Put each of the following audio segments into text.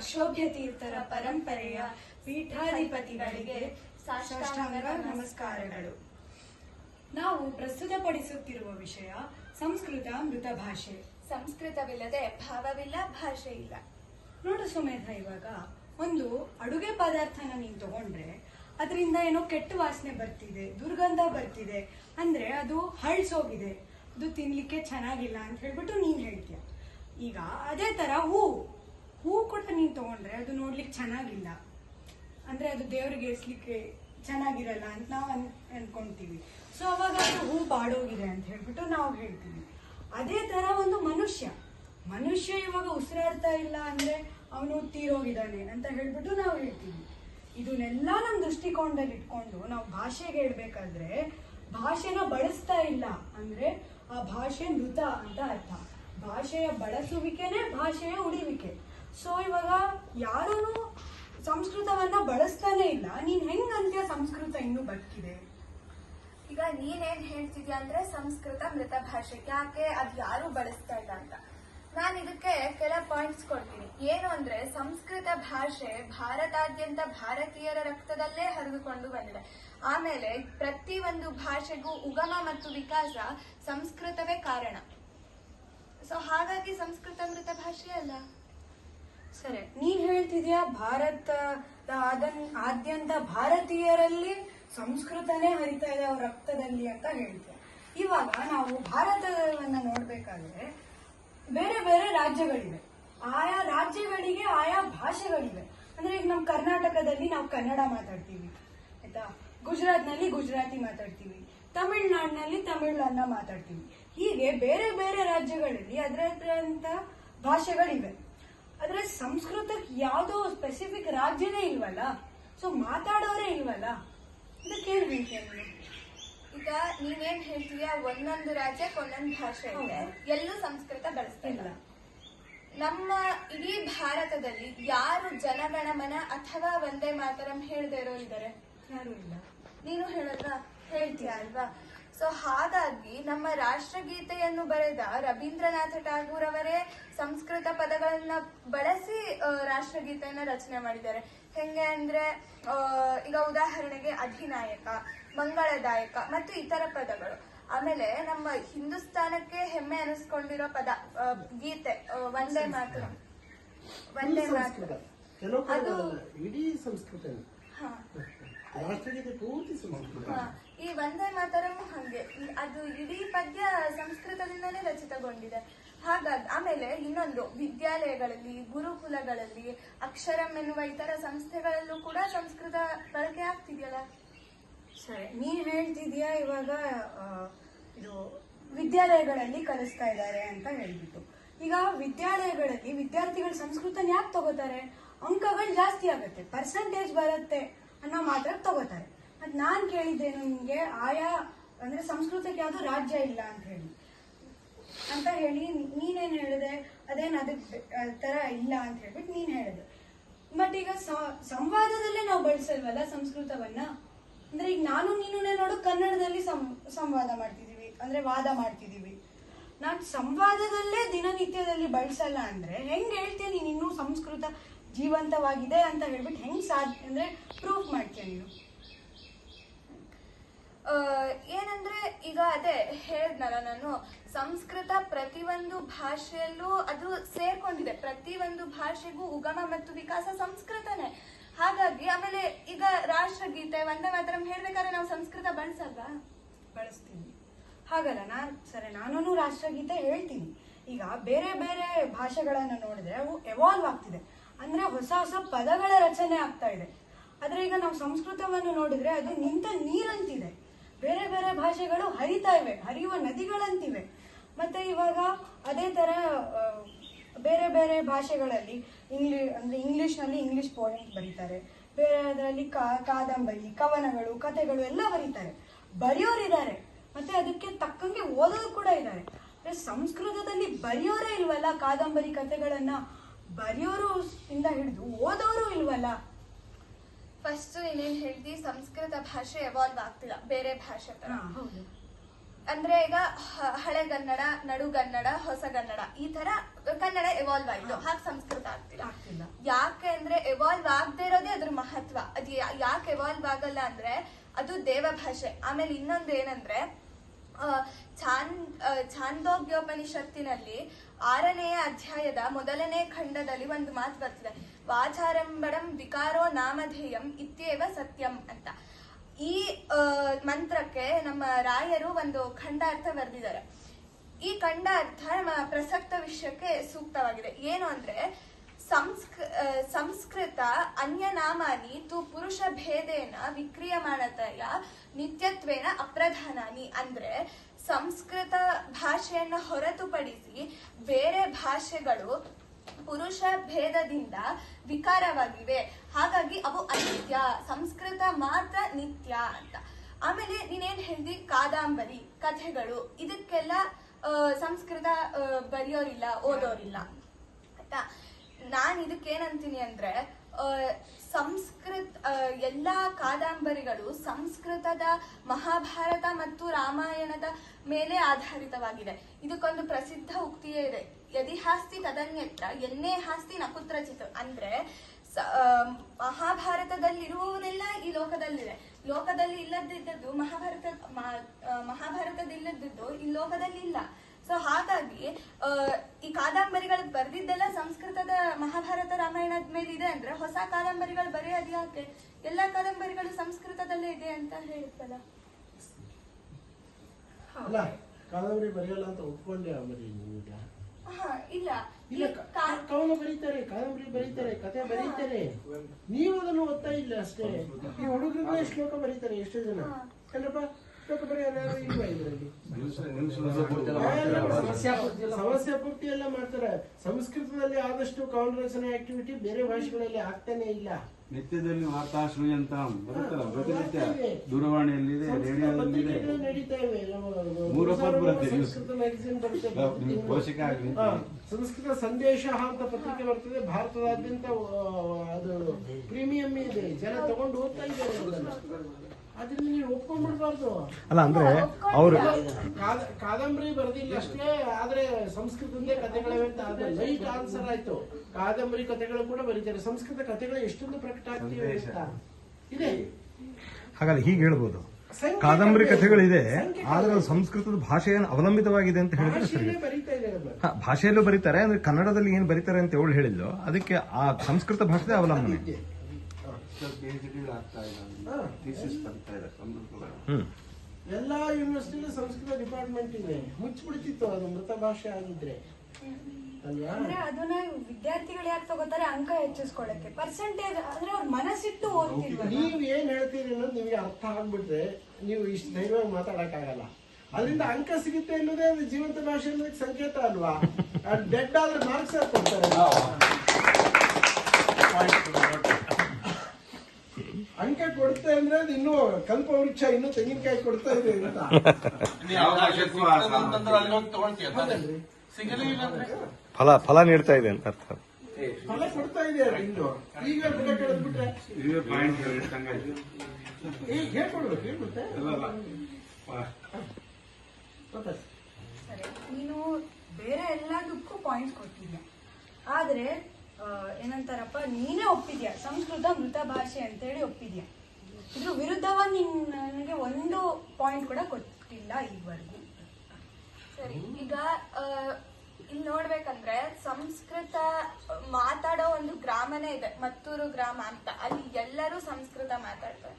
ಶೋಭ್ಯ ತೀರ್ಥರ ಪರಂಪರೆಯ ಪೀಠಾಧಿಪತಿಗಳಿಗೆ ಸಾಷ್ಟಾಂಗ ನಮಸ್ಕಾರಗಳು. ನಾವು ಪ್ರಸ್ತುತಪಡಿಸುತ್ತಿರುವ ವಿಷಯ ಸಂಸ್ಕೃತ ಮೃತ ಭಾಷೆ. ಸಂಸ್ಕೃತವಿಲ್ಲದೆ ಭಾವವಿಲ್ಲ ಭಾಷೆ ಇಲ್ಲ. ನೋಡು ಸುಮೇಧ ಇವಾಗ ಒಂದು ಅಡುಗೆ ಪದಾರ್ಥನ ನೀನ್ ತಗೊಂಡ್ರೆ ಅದರಿಂದ ಏನೋ ಕೆಟ್ಟ ವಾಸನೆ ಬರ್ತಿದೆ ದುರ್ಗಂಧ ಬರ್ತಿದೆ ಅಂದ್ರೆ ಅದು ಹಳ್ಸೋಗಿದೆ. ಅದು ತಿನ್ಲಿಕ್ಕೆ ಚೆನ್ನಾಗಿಲ್ಲ ಅಂತ ಹೇಳ್ಬಿಟ್ಟು ನೀನ್ ಹೇಳ್ತೀಯ. ಈಗ ಅದೇ ತರ ಹೂ. ಹೂ ಕೊಟ್ಟು ನೀನು ತಗೊಂಡ್ರೆ ಅದು ನೋಡ್ಲಿಕ್ಕೆ ಚೆನ್ನಾಗಿಲ್ಲ. ಅಂದ್ರೆ ಅದು ದೇವರಿಗೆ ಎಸ್ಲಿಕ್ಕೆ ಚೆನ್ನಾಗಿರಲ್ಲ ಅಂತ ನಾವು ಅನ್, ಅನ್ಕೊಂತೀವಿ. ಸೊ ಅವಾಗ ಅದು ಹೂ ಬಾಡೋಗಿದೆ ಅಂತ ಹೇಳ್ಬಿಟ್ಟು ನಾವು ಹೇಳ್ತೀವಿ. ಅದೇ ತರ ಒಂದು ಮನುಷ್ಯ. ಮನುಷ್ಯ ಇವಾಗ ಉಸಿರಾಡ್ತಾ ಇಲ್ಲ ಅಂದ್ರೆ ಅವನು ತೀರೋಗಿದ್ದಾನೆ ಅಂತ ಹೇಳ್ಬಿಟ್ಟು ನಾವು ಹೇಳ್ತೀವಿ. ಇದನ್ನೆಲ್ಲ ನಮ್ಮ ದೃಷ್ಟಿಕೋನದಲ್ಲಿ ಇಟ್ಕೊಂಡು ನಾವು ಭಾಷೆಗೆ ಹೇಳ್ಬೇಕಾದ್ರೆ ಭಾಷೆನ ಬಳಸ್ತಾ ಇಲ್ಲ ಅಂದ್ರೆ ಆ ಭಾಷೆ ಮೃತ ಅಂತ ಅರ್ಥ. ಭಾಷೆಯ ಬಳಸುವಿಕೆನೇ ಭಾಷೆಯ ಉಳಿವಿಕೆ. ಸೊ ಇವಾಗ ಯಾರೂ ಸಂಸ್ಕೃತವನ್ನ ಬಳಸ್ತಾನೆ ಇಲ್ಲ. ನೀನ್ ಹೆಂಗ್ ಅಂತ್ಯ ಸಂಸ್ಕೃತ ಇನ್ನೂ ಬದುಕಿದೆ? ಈಗ ನೀನೇನ್ ಹೇಳ್ತಿದ್ಯಾ ಅಂದ್ರೆ ಸಂಸ್ಕೃತ ಮೃತ ಭಾಷೆ ಯಾಕೆ? ಅದ್ ಯಾರು ಬಳಸ್ತಾ ಇಲ್ಲ ಅಂತ. ನಾನು ಇದಕ್ಕೆ ಕೆಲ ಪಾಯಿಂಟ್ಸ್ ಕೊಡ್ತೀನಿ. ಏನು ಅಂದ್ರೆ ಸಂಸ್ಕೃತ ಭಾಷೆ ಭಾರತಾದ್ಯಂತ ಭಾರತೀಯರ ರಕ್ತದಲ್ಲೇ ಹರಿದುಕೊಂಡು ಬಂದಿದೆ. ಆಮೇಲೆ ಪ್ರತಿ ಒಂದು ಭಾಷೆಗೂ ಉಗಮ ಮತ್ತು ವಿಕಾಸ ಸಂಸ್ಕೃತವೇ ಕಾರಣ. ಸೊ ಹಾಗಾಗಿ ಸಂಸ್ಕೃತ ಮೃತ ಭಾಷೆ ಅಲ್ಲ. ಸರಿ. ನೀನ್ ಹೇಳ್ತಿದ್ಯಾ ಭಾರತ ಆದ್ಯಂತ ಭಾರತೀಯರಲ್ಲಿ ಸಂಸ್ಕೃತನೇ ಹರಿತಾ ಇದೆ ಅವ್ರ ರಕ್ತದಲ್ಲಿ ಅಂತ ಹೇಳ್ತೀಯ. ಇವಾಗ ನಾವು ಭಾರತವನ್ನ ನೋಡ್ಬೇಕಾದ್ರೆ ಬೇರೆ ಬೇರೆ ರಾಜ್ಯಗಳಿವೆ. ಆಯಾ ರಾಜ್ಯಗಳಿಗೆ ಆಯಾ ಭಾಷೆಗಳಿವೆ. ಅಂದ್ರೆ ಈಗ ನಮ್ಮ ಕರ್ನಾಟಕದಲ್ಲಿ ನಾವು ಕನ್ನಡ ಮಾತಾಡ್ತೀವಿ, ಆಯ್ತಾ? ಗುಜರಾತ್ನಲ್ಲಿ ಗುಜರಾತಿ ಮಾತಾಡ್ತೀವಿ, ತಮಿಳ್ನಾಡಿನಲ್ಲಿ ತಮಿಳನ್ನ ಮಾತಾಡ್ತೀವಿ. ಹೀಗೆ ಬೇರೆ ಬೇರೆ ರಾಜ್ಯಗಳಲ್ಲಿ ಅದರಂತ ಭಾಷೆಗಳಿವೆ. ಆದ್ರೆ ಸಂಸ್ಕೃತಕ್ಕೆ ಯಾವುದೋ ಸ್ಪೆಸಿಫಿಕ್ ರಾಜ್ಯನೇ ಇಲ್ವಲ್ಲ? ಸೊ ಮಾತಾಡೋರೇ ಇಲ್ವಲ್ಲ? ಇದಕ್ಕೆ ಕೇಳ್ಬೇಕು? ಈಗ ನೀವೇನ್ ಹೇಳ್ತೀಯಾ ಒಂದೊಂದು ರಾಜ್ಯಕ್ಕೆ ಒಂದೊಂದು ಭಾಷೆ ಇದೆ ಎಲ್ಲೂ ಸಂಸ್ಕೃತ ಬಳಸ್ತಾ ಇಲ್ಲ. ಇಲ್ಲ. ನಮ್ಮ ಇಡೀ ಭಾರತದಲ್ಲಿ ಯಾರು ಜನಗಣಮನ ಅಥವಾ ವಂದೇ ಮಾತರಂ ಹೇಳದೇ ಇರೋ ಇದ್ದಾರೆ ಯಾರು ಇಲ್ಲ. ನೀನು ಹೇಳಲ್ವಾ? ಹೇಳ್ತೀಯ ಅಲ್ವಾ? ಸೊ ಹಾಗಾಗಿ ನಮ್ಮ ರಾಷ್ಟ್ರಗೀತೆಯನ್ನು ಬರೆದ ರವೀಂದ್ರನಾಥ ಠಾಗೂರ್ ಅವರೇ ಸಂಸ್ಕೃತ ಪದಗಳನ್ನ ಬಳಸಿ ರಾಷ್ಟ್ರಗೀತೆಯನ್ನ ರಚನೆ ಮಾಡಿದ್ದಾರೆ. ಹೆಂಗೆ ಅಂದ್ರೆ ಈಗ ಉದಾಹರಣೆಗೆ ಅಧಿನಾಯಕ ಮಂಗಳದಾಯಕ ಮತ್ತು ಇತರ ಪದಗಳು. ಆಮೇಲೆ ನಮ್ಮ ಹಿಂದೂಸ್ತಾನಕ್ಕೆ ಹೆಮ್ಮೆ ಅನಿಸ್ಕೊಂಡಿರೋ ಪದ ಗೀತೆ ವಂದೇ ಮಾತರಂ ವಂದೇ ಮಾತರಂ ಅದು- ಇಡೀ ಸಂಸ್ಕೃತ ಹಾ. ರಾಷ್ಟ್ರಗೀತೆ ಪೂರ್ತಿ ಸಂಸ್ಕೃತ. ಈ ವಂದೇ ಮಾತರಂ ಹಂಗೆ. ಅದು ಇಡೀ ಪದ್ಯ ಸಂಸ್ಕೃತದಿಂದಲೇ ರಚಿತಗೊಂಡಿದೆ. ಹಾಗಾಗಿ, ಆಮೇಲೆ ಇನ್ನೊಂದು, ವಿದ್ಯಾಲಯಗಳಲ್ಲಿ, ಗುರುಕುಲಗಳಲ್ಲಿ ಅಕ್ಷರಂ ಎನ್ನುವ ಇತರ ಸಂಸ್ಥೆಗಳಲ್ಲೂ ಕೂಡ ಸಂಸ್ಕೃತ ಬಳಕೆ ಆಗ್ತಿದೆಯಲ್ಲ? ಸರಿ ನೀನ್ ಹೇಳ್ತಿದ್ಯಾ ಇವಾಗ ಇದು ವಿದ್ಯಾಲಯಗಳಲ್ಲಿ ಕಲಿಸ್ತಾ ಇದ್ದಾರೆ ಅಂತ ಹೇಳ್ಬಿಟ್ಟು. ಈಗ ವಿದ್ಯಾಲಯಗಳಲ್ಲಿ ವಿದ್ಯಾರ್ಥಿಗಳು ಸಂಸ್ಕೃತನ ಯಾಕೆ ತಗೋತಾರೆ? ಅಂಕಗಳು ಜಾಸ್ತಿ ಆಗುತ್ತೆ ಪರ್ಸೆಂಟೇಜ್ ಬರುತ್ತೆ ಅನ್ನೋ ಮಾತ್ರ ತಗೋತಾರೆ. ಮತ್ ನಾನ್ ಕೇಳಿದ್ದೇನು ನಿಮ್ಗೆ, ಆಯಾ, ಅಂದ್ರೆ ಸಂಸ್ಕೃತಕ್ಕೆ ಯಾವ್ದು ರಾಜ್ಯ ಇಲ್ಲ ಅಂತ ಹೇಳಿ. ಅಂತ ಹೇಳಿ ನೀನೇನ್ ಹೇಳಿದೆ? ಅದೇನ್ ಅದಕ್ಕೆ ತರ ಇಲ್ಲ ಅಂತ ಹೇಳ್ಬಿಟ್ಟು ನೀನ್ ಹೇಳಿದೆ. ಬಟ್ ಈಗ ಸಂವಾದದಲ್ಲೇ ನಾವು ಬಳಸಲ್ವಲ್ಲ ಸಂಸ್ಕೃತವನ್ನ? ಅಂದ್ರೆ ಈಗ ನಾನು ನೀನು ನೋಡು ಕನ್ನಡದಲ್ಲಿ ಸಂವಾದ ಮಾಡ್ತಿದೀವಿ, ಅಂದ್ರೆ ವಾದ ಮಾಡ್ತಿದೀವಿ. ನಾನ್ ಸಂವಾದದಲ್ಲೇ ದಿನನಿತ್ಯದಲ್ಲಿ ಬಳಸಲ್ಲ ಅಂದ್ರೆ ಹೆಂಗ್ ಹೇಳ್ತೀಯ ನೀನು ಇನ್ನೂ ಸಂಸ್ಕೃತ ಜೀವಂತವಾಗಿದೆ ಅಂತ ಹೇಳ್ಬಿಟ್ಟು ಹೆಂಗ್ ಸಾಧ್ಯ, ಅಂದ್ರೆ ಪ್ರೂಫ್ ಮಾಡ್ತೀಯ ನೀನು? ಏನಂದ್ರೆ ಈಗ ಅದೇ ಹೇಳ್ದಲ್ಲ ನಾನು, ಸಂಸ್ಕೃತ ಪ್ರತಿಯೊಂದು ಭಾಷೆಯಲ್ಲೂ ಅದು ಸೇರ್ಕೊಂಡಿದೆ. ಪ್ರತಿಯೊಂದು ಭಾಷೆಗೂ ಉಗಮ ಮತ್ತು ವಿಕಾಸ ಸಂಸ್ಕೃತನೇ. ಹಾಗಾಗಿ ಆಮೇಲೆ ಈಗ ರಾಷ್ಟ್ರಗೀತೆ, ವಂದೇ ಮಾತರಂ ಹೇಳ್ಬೇಕಾದ್ರೆ ನಾವು ಸಂಸ್ಕೃತ ಬಳಸಲ್ವಾ? ಬಳಸ್ತೀನಿ. ಹಾಗಲ್ಲ ನಾನ್ ಸರಿ ನಾನು ರಾಷ್ಟ್ರಗೀತೆ ಹೇಳ್ತೀನಿ. ಈಗ ಬೇರೆ ಬೇರೆ ಭಾಷೆಗಳನ್ನು ನೋಡಿದ್ರೆ ಅವು ಎವಾಲ್ವ್ ಆಗ್ತಿದೆ. ಅಂದ್ರೆ ಹೊಸ ಹೊಸ ಪದಗಳ ರಚನೆ ಆಗ್ತಾ ಇದೆ. ಆದ್ರೆ ಈಗ ನಾವು ಸಂಸ್ಕೃತವನ್ನು ನೋಡಿದ್ರೆ ಅದು ನಿಂತ ನೀರಂತಿದೆ. ಬೇರೆ ಬೇರೆ ಭಾಷೆಗಳು ಹರಿತಾ ಇವೆ, ಹರಿಯುವ ನದಿಗಳಂತಿವೆ. ಮತ್ತೆ ಇವಾಗ ಅದೇ ತರ ಬೇರೆ ಬೇರೆ ಭಾಷೆಗಳಲ್ಲಿ ಇಂಗ್ಲಿ, ಅಂದ್ರೆ ಇಂಗ್ಲಿಷ್ನಲ್ಲಿ ಇಂಗ್ಲಿಷ್ ಪೋಯಮ್ ಬರೀತಾರೆ. ಬೇರೆ ಅದರಲ್ಲಿ ಕಾದಂಬರಿ, ಕವನಗಳು, ಕಥೆಗಳು ಎಲ್ಲ ಬರೀತಾರೆ. ಬರೆಯೋರಿದ್ದಾರೆ, ಮತ್ತೆ ಅದಕ್ಕೆ ತಕ್ಕಂಗೆ ಓದೋರು ಕೂಡ ಇದ್ದಾರೆ. ಸಂಸ್ಕೃತದಲ್ಲಿ ಬರೆಯೋರೇ ಇಲ್ವಲ್ಲ ಕಾದಂಬರಿ ಕಥೆಗಳನ್ನ? ಬರೆಯೋರು ಇಂದ ಹಿಡಿದು ಓದೋರು ಇಲ್ವಲ್ಲ? ಫಸ್ಟ್ ನೀನೇನ್ ಹೇಳ್ತಿ ಸಂಸ್ಕೃತ ಭಾಷೆ ಎವಾಲ್ವ್ ಆಗ್ತಿಲ್ಲ. ಬೇರೆ ಭಾಷೆ ತರ. ಅಂದ್ರೆ ಈಗ ಹಳೆಗನ್ನಡ ನಡುಗನ್ನಡ ಹೊಸಗನ್ನಡ ಈ ತರ ಕನ್ನಡ ಎವಾಲ್ವ್ ಆಯ್ತು. ಹಾಗೆ ಸಂಸ್ಕೃತ ಆಗ್ತಿಲ್ಲ. ಯಾಕೆ ಅಂದ್ರೆ ಎವಾಲ್ವ್ ಆಗದೆ ಇರೋದೇ ಅದ್ರ ಮಹತ್ವ. ಅದ್ ಯಾಕೆ ಎವಾಲ್ವ್ ಆಗಲ್ಲ ಅಂದ್ರೆ ಅದು ದೇವ ಭಾಷೆ. ಆಮೇಲೆ ಇನ್ನೊಂದು ಏನಂದ್ರೆ ಛಾನ್ ಛಾಂದೋಗ್ಯೋಪನಿಷತ್ತಿನಲ್ಲಿ ಆರನೆಯ ಅಧ್ಯಾಯದ ಮೊದಲನೇ ಖಂಡದಲ್ಲಿ ಒಂದು ಮಾತು ಬರ್ತಿದೆ. ವಾಚಾರಂಬಡಂ ವಿಕಾರೋ ನಾಮಧೇಯಂ ಇತ್ಯೇವ ಸತ್ಯಂ ಅಂತ. ಈ ಮಂತ್ರಕ್ಕೆ ನಮ್ಮ ರಾಯರು ಒಂದು ಖಂಡಾರ್ಥ ಬರೆದಿದ್ದಾರೆ. ಈ ಖಂಡಾರ್ಥ ನಮ್ಮ ಪ್ರಸಕ್ತ ವಿಷಯಕ್ಕೆ ಸೂಕ್ತವಾಗಿದೆ. ಏನು ಅಂದ್ರೆ, ಸಂಸ್ಕ ಸಂಸ್ಕೃತ ಅನ್ಯ ನಾಮಾನಿ ತು ಪುರುಷ ಭೇದೇನ ವಿಕ್ರಿಯಮಾಣತೆಯ ನಿತ್ಯತ್ವೇನ ಅಪ್ರಧಾನಾನಿ ಅಂದ್ರೆ, ಸಂಸ್ಕೃತ ಭಾಷೆಯನ್ನು ಹೊರತುಪಡಿಸಿ ಬೇರೆ ಭಾಷೆಗಳು ಪುರುಷ ಭೇದದಿಂದ ವಿಕಾರವಾಗಿವೆ. ಹಾಗಾಗಿ ಅವು ಅನಿತ್ಯ, ಸಂಸ್ಕೃತ ಮಾತ್ರ ನಿತ್ಯ ಅಂತ. ಆಮೇಲೆ ನೀನೇನ್ ಹೇಳ್ದಿ? ಕಾದಂಬರಿ, ಕಥೆಗಳು. ಇದಕ್ಕೆಲ್ಲ ಸಂಸ್ಕೃತ ಬರೆಯೋರಿಲ್ಲ, ಓದೋರಿಲ್ಲ. ಆಯ್ತಾ? ನಾನ್ ಇದಕ್ಕೇನಂತೀನಿ ಅಂದ್ರೆ ಸಂಸ್ಕೃತ ಎಲ್ಲ ಕಾದಂಬರಿಗಳು ಸಂಸ್ಕೃತದ ಮಹಾಭಾರತ ಮತ್ತು ರಾಮಾಯಣದ ಮೇಲೆ ಆಧಾರಿತವಾಗಿದೆ. ಇದಕ್ಕೊಂದು ಪ್ರಸಿದ್ಧ ಉಕ್ತಿಯೇ ಇದೆ. ಯದಿ ಹಾಸ್ತಿ ತದನ್ಯತ್ರ, ಎನ್ನೇ ಹಾಸ್ತಿ ನಕುತ್ರಚಿತ ಅಂದ್ರೆ ಮಹಾಭಾರತದಲ್ಲಿರುವವರೆಲ್ಲ ಈ ಲೋಕದಲ್ಲಿದೆ. ಲೋಕದಲ್ಲಿ ಇಲ್ಲದಿದ್ದದ್ದು ಮಹಾಭಾರತ ಮಹಾಭಾರತದಿಲ್ಲದಿದ್ದು ಈ ಲೋಕದಲ್ಲಿ ಇಲ್ಲ. ಸೊ ಹಾಗಾಗಿ ಈ ಕಾದಂಬರಿಗಳು ಬರೆದಿದ್ದೆಲ್ಲ ಸಂಸ್ಕೃತದ ಮಹಾಭಾರತ ರಾಮಾಯಣದ ಮೇಲೆ ಇದೆ ಅಂದ್ರೆ ಹೊಸ ಕಾದಂಬರಿಗಳು ಬರೆಯೋದು ಯಾಕೆ? ಎಲ್ಲಾ ಕಾದಂಬರಿಗಳು ಸಂಸ್ಕೃತದಲ್ಲೇ ಇದೆ ಅಂತ ಹೇಳ್ತಲ್ಲ ಅಲ್ಲ ಕಾದಂಬರಿ ಬರೆಯಲ್ಲ ಅಂತ ಒಪ್ಕೊಂಡೆ ಅಂಬರಿ ಈಗ. ಹಾ, ಇಲ್ಲ. ಇಲ್ಲ ಕವನ ಬರೀತಾರೆ ಕಾದಂಬರಿ ಬರೀತಾರೆ ಕತೆ ಬರೀತಾರೆ. ನೀವು ಅದನ್ನು ಓದ್ತಾ ಇಲ್ಲ ಅಷ್ಟೇ. ಈ ಹುಡುಗರುಗಳೇ ಶ್ಲೋಕ ಬರೀತಾರೆ ಎಷ್ಟೋ ಜನ. ಹಾ. ಸಮಸ್ಯೆ ಪೂರ್ತಿ ಎಲ್ಲ ಮಾಡ್ತಾರೆ ಸಂಸ್ಕೃತದಲ್ಲಿ ಆದಷ್ಟು ಕಾಂಗ್ರೆಸ್ ರಚನೆ ಆಕ್ಟಿವಿಟಿ ಬೇರೆ ಭಾಷೆಗಳಲ್ಲಿ ಆಗ್ತಾನೆ ಇಲ್ಲ. ನಿತ್ಯದಲ್ಲಿ ವಾರ್ತಾ ಶ್ರೂಯಂತ ಬರುತ್ತಲ್ಲ ಪ್ರತಿನಿತ್ಯ ದೂರವಾಣಿಯಲ್ಲಿ ಬರುತ್ತೆ news. ಸಂಸ್ಕೃತ ಮ್ಯಾಗಝಿನ್ ಬರುತ್ತೆ. ನಾವು ಪೋಷಕ ಆಗ್ಲಿ. ಸಂಸ್ಕೃತ ಸಂದೇಶ ಅಂತ ಪತ್ರಿಕೆ ಬರ್ತದೆ. ಭಾರತದಾದ್ಯಂತ ಅದು ಪ್ರೀಮಿಯಂ ಇದೆ. ಜನ ತಗೊಂಡು ಹೋಗ್ತಾ ಇದ್ದಾರೆ. ಅಲ್ಲ ಅಂದ್ರೆ ಅವರು ಕಾದ- ಕಾದಂಬರಿ ಬರೆದಿಲ್ಲ ಅಷ್ಟೇ ಆದ್ರೆ ಸಂಸ್ಕೃತದಲ್ಲೇ ಕಥೆಗಳಿವೆ ಅಂತ ಆದ್ರೆ ಲೈಟ್ ಆನ್ಸರ್ ಆಯ್ತು. ಕಾದಂಬರಿ ಕಥೆಗಳು ಕೂಡ ಬರೀತಾರೆ. ಸಂಸ್ಕೃತ ಕಥೆಗಳು ಎಷ್ಟೊಂದು ಪ್ರಕಟ ಆಗ್ತಿವೆ ಅಂತ. ಇದೆ. ಹಾಗಾದ್ರೆ ಹೀಗೆ ಹೇಳ್ಬೋದು. ಕಾದಂಬರಿ. ಕಥೆಗಳಿದೆ ಆದ್ರೆ. ಸಂಸ್ಕೃತದ ಭಾಷೆಯನ್ನು ಅವಲಂಬಿತವಾಗಿದೆ ಅಂತ ಹೇಳಿದ್ರೆ ಸರಿ. ಭಾಷೆಯಲ್ಲೇ ಬರೀತಾರೆ ಅಂದ್ರೆ ಕನ್ನಡದಲ್ಲಿ ಏನ್ ಬರೀತಾರೆ ಅಂತ ಅವಳು ಹೇಳಿದ್ಲು. ಅದಕ್ಕೆ ಆ ಸಂಸ್ಕೃತ ಭಾಷೆ ಅವಲಂಬನೆ. ಅದಿದೆ. ಯೂನಿವರ್ಸಿಟಿ ಆಗ್ತಾ ಇಲ್ಲ. ಥೀಸಿಸ್ ಬರ್ತಾ ಇದೆ ಸಂಸ್ಕೃತದ ಎಲ್ಲ ಎಲ್ಲಾ ಯೂನಿವರ್ಸಿಟಿಲೂ ಸಂಸ್ಕೃತ ಡಿಪಾರ್ಟ್ಮೆಂಟ್ ಇದೆ. ಮುಚ್ಚಿಬಿಡ್ತಿತ್ತು ಅದು ಮೃತ ಭಾಷೆ ಆಗಿದ್ರೆ. ಅಂದ್ರೆ ಅದನ್ನ ವಿದ್ಯಾರ್ಥಿಗಳು ಯಾಕೆ ತಗೋತಾರೆ ಅಂಕ ಹೆಚ್ಚಿಸ್ಕೊಳ್ಳಕ್ಕೆ. ಪರ್ಸೆಂಟೇಜ್ ಅಂದ್ರೆ ಅವ್ರ ಮನಸ್ಸಿಟ್ಟು ಓದ್ತಿಲ್ವಲ್ಲ? ನೀವ್ ಏನ್ ಹೇಳ್ತೀರಿ ಅನ್ನೋದು ನಿಮಗೆ ಅರ್ಥ ಆಗ್ಬಿಟ್ರೆ ನೀವು ಇಷ್ಟು ಧೈರ್ಯವಾಗಿ ಮಾತಾಡಕ್ಕಾಗಲ್ಲ. ಅದರಿಂದ ಅಂಕ ಸಿಗುತ್ತೆ ಅನ್ನೋದೇ ಅದು ಜೀವಂತ ಭಾಷೆ ಅನ್ನೋದಕ್ಕೆ ಸಂಕೇತ ಅಲ್ವಾ? ಡೆಡ್ ಆದ್ರೆ ಮಾರ್ಕ್ಸ್ ಕೊಡ್ತಾರೆ ಅಂಕ ಕೊಡುತ್ತೆ ಅಂದ್ರೆ ಅದು ಇನ್ನೂ ಕಲ್ಪ ವೃಕ್ಷ ಇನ್ನೂ ತೆಂಗಿನಕಾಯಿ ಕೊಡ್ತಾ ಇದೆ ಅಂತ. ಫಲ ಫಲ ನೀಡ್ತಾ ಇದೆ ಅಂತ ಅರ್ಥ. ಫಲ ಕೊಡ್ತಾ ಇದೆ ಈಗ ಕಳೆದ್ಬಿಟ್ರೆ? ಇದೇ ಈಗ ಹೇಳ್ಕೊಡ್ಬೇಕು ಹೇಳ್ಬಿಟ್ಟೆ ನೀನು ಬೇರೆ ಎಲ್ಲದಕ್ಕೂ ಪಾಯಿಂಟ್ಸ್ ಕೊಟ್ಟಿದ್ದೆ. ಆದ್ರೆ ಏನಂತಾರಪ್ಪ, ನೀನೇ ಒಪ್ಪಿದ್ಯಾ? ಸಂಸ್ಕೃತ, ಮೃತ ಭಾಷೆ ಅಂತೇಳಿ ಒಪ್ಪಿದ್ಯಾ? ಇದ್ರ ವಿರುದ್ಧವಾಗಿ ನೀನ್ ನನಗೆ ಒಂದು ಪಾಯಿಂಟ್ ಕೂಡ ಕೊಟ್ಟಿಲ್ಲ ಈವರೆಗೂ. ಸರಿ, ಈಗ ಇಲ್ಲಿ ನೋಡ್ಬೇಕಂದ್ರೆ ಸಂಸ್ಕೃತ ಮಾತಾಡೋ ಒಂದು ಗ್ರಾಮನೇ ಇದೆ, ಮತ್ತೂರು ಗ್ರಾಮ ಅಂತ. ಅಲ್ಲಿ ಎಲ್ಲರೂ ಸಂಸ್ಕೃತ ಮಾತಾಡ್ತಾರೆ.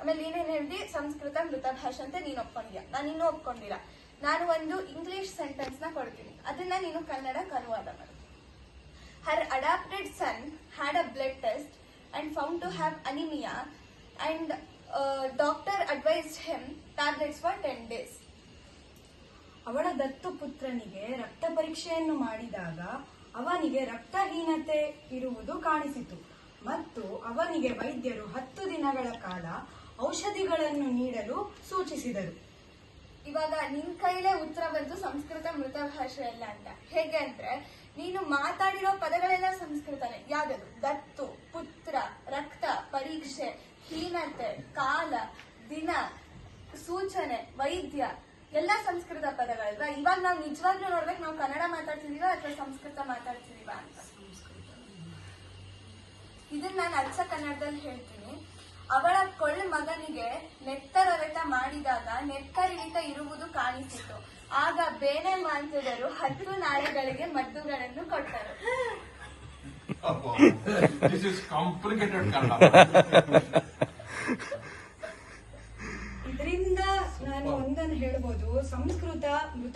ಆಮೇಲೆ ನೀನೇನು ಹೇಳ್ದಿ? ಸಂಸ್ಕೃತ, ಮೃತ ಭಾಷೆ ಅಂತ ನೀನು ಒಪ್ಕೊಂಡಿದ್ಯಾ ನಾನು ಇನ್ನೂ ಒಪ್ಕೊಂಡಿಲ್ಲ. ನಾನು ಒಂದು ಇಂಗ್ಲಿಷ್ ಸೆಂಟೆನ್ಸ್ನ ಕೊಡ್ತೀನಿ. ಅದನ್ನ ನೀನು ಕನ್ನಡಕ್ಕೆ ಅನುವಾದ ಮಾಡು. Her adopted son had a blood test and found to have anemia, and uh, doctor advised him tablets for 10 days. ಅವಳ ದತ್ತು ಪುತ್ರನಿಗೆ ರಕ್ತ ಪರೀಕ್ಷೆಯನ್ನು ಮಾಡಿದಾಗ ಅವನಿಗೆ ರಕ್ತಹೀನತೆ ಇರುವುದು ಕಾಣಿಸಿತು. ಮತ್ತು ಅವನಿಗೆ ವೈದ್ಯರು ಹತ್ತು ದಿನಗಳ ಕಾಲ ಔಷಧಿಗಳನ್ನು ನೀಡಲು ಸೂಚಿಸಿದರು. ಇವಾಗ ನಿನ್ ಕೈಲೇ ಉತ್ತರ ಬಂತು ಸಂಸ್ಕೃತ ಮೃತ ಭಾಷೆ ಅಲ್ಲ ಅಂತ. ಹೇಗೆ ಅಂದ್ರೆ ನೀನು ಮಾತಾಡಿರೋ ಪದಗಳೆಲ್ಲ ಸಂಸ್ಕೃತನೇ ಯಾವ್ದದು? ದತ್ತು, ಪುತ್ರ, ರಕ್ತ, ಪರೀಕ್ಷೆ, ಹೀನತೆ, ಕಾಲ, ದಿನ, ಸೂಚನೆ, ವೈದ್ಯ, ಎಲ್ಲ ಸಂಸ್ಕೃತ ಪದಗಳಲ್ವಾ ಇವಾಗ ನಾವು ನಿಜವಾಗ್ಲೂ ನೋಡ್ಬೇಕು ನಾವು ಕನ್ನಡ ಮಾತಾಡ್ತಿದೀವ ಅಥವಾ ಸಂಸ್ಕೃತ ಮಾತಾಡ್ತಿದೀವ ಅಂತ. ಇದನ್ನ ನಾನು ಅಚ್ಚ ಕನ್ನಡದಲ್ಲಿ ಹೇಳ್ತೀನಿ. ಅವಳ ಕೊಳ್ಳ ಮಗನಿಗೆ ನೆತ್ತರವೆತ ಮಾಡಿದಾಗ ನೆತ್ತರಿಳಿತ ಇರುವುದು ಕಾಣಿಸಿತು. ಆಗ ಬೇನೆ ಮಾಂಸದರು ಹತ್ತು ನಾಳೆಗಳಿಗೆ ಮದ್ದುಗಳನ್ನು ಕೊಟ್ಟರು. ಇದರಿಂದ ನಾನು ಒಂದನ್ನು ಹೇಳ್ಬೋದು ಸಂಸ್ಕೃತ ಮೃತ